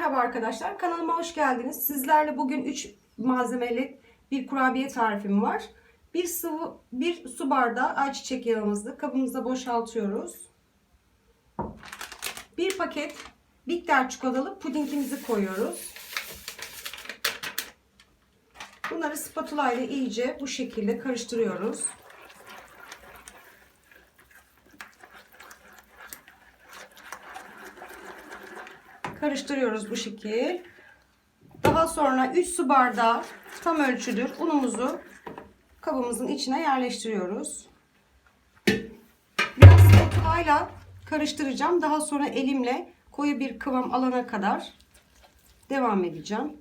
Merhaba arkadaşlar, kanalıma hoş geldiniz. Sizlerle bugün 3 malzemeli bir kurabiye tarifim var. Bir sıvı, bir su bardağı ayçiçek yağımızı kabımıza boşaltıyoruz. Bir paket bitter çikolatalı pudingimizi koyuyoruz. Bunları spatula ile iyice bu şekilde karıştırıyoruz. Karıştırıyoruz bu şekil. Daha sonra 3 su bardağı tam ölçüdür unumuzu kabımızın içine yerleştiriyoruz. Biraz spatulayla karıştıracağım. Daha sonra elimle koyu bir kıvam alana kadar devam edeceğim.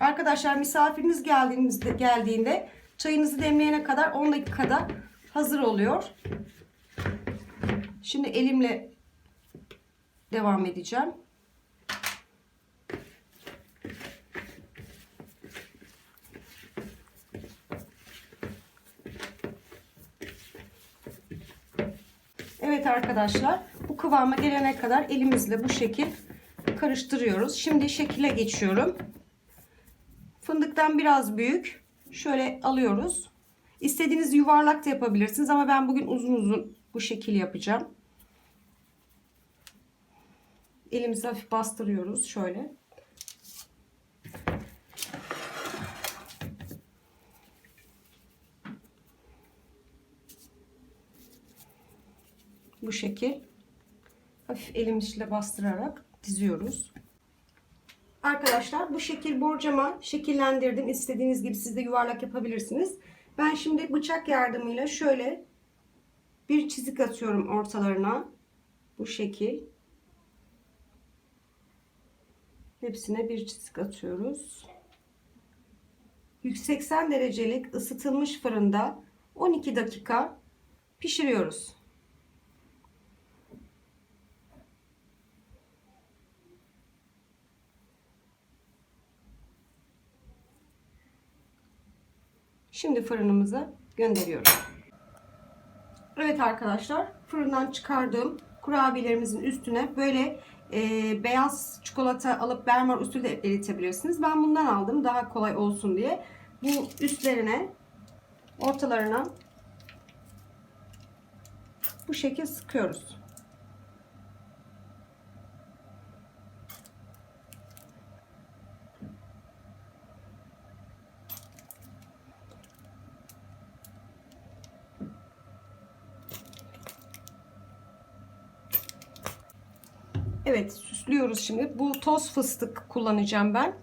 Arkadaşlar misafiriniz geldiğinizde geldiğinde çayınızı demleyene kadar 10 dakikada hazır oluyor. Şimdi elimle devam edeceğim. Evet arkadaşlar bu kıvama gelene kadar elimizle bu şekil karıştırıyoruz. Şimdi şekile geçiyorum. Fındıktan biraz büyük şöyle alıyoruz. İstediğiniz yuvarlak da yapabilirsiniz ama ben bugün uzun uzun bu şekil yapacağım. Elimizi hafif bastırıyoruz şöyle. Bu şekil hafif elimizle bastırarak diziyoruz. Arkadaşlar bu şekil borcama şekillendirdim. İstediğiniz gibi siz de yuvarlak yapabilirsiniz. Ben şimdi bıçak yardımıyla şöyle bir çizik atıyorum ortalarına. Bu şekil. Hepsine bir çizik atıyoruz. 180 derecelik ısıtılmış fırında 12 dakika pişiriyoruz. Şimdi fırınımıza gönderiyorum. Evet arkadaşlar fırından çıkardığım kurabiyelerimizin üstüne böyle e, beyaz çikolata alıp bermar usulü de eritebilirsiniz. Ben bundan aldım daha kolay olsun diye. Bu üstlerine ortalarına bu şekil sıkıyoruz. Evet süslüyoruz şimdi. Bu toz fıstık kullanacağım ben.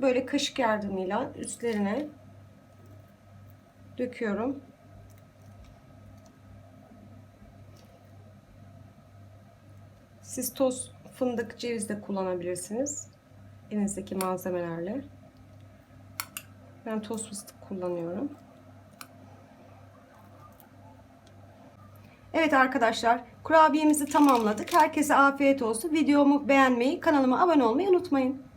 Böyle kaşık yardımıyla üstlerine döküyorum. Siz toz fındık, ceviz de kullanabilirsiniz. Elinizdeki malzemelerle. Ben toz fıstık kullanıyorum. Evet arkadaşlar kurabiyemizi tamamladık. Herkese afiyet olsun. Videomu beğenmeyi, kanalıma abone olmayı unutmayın.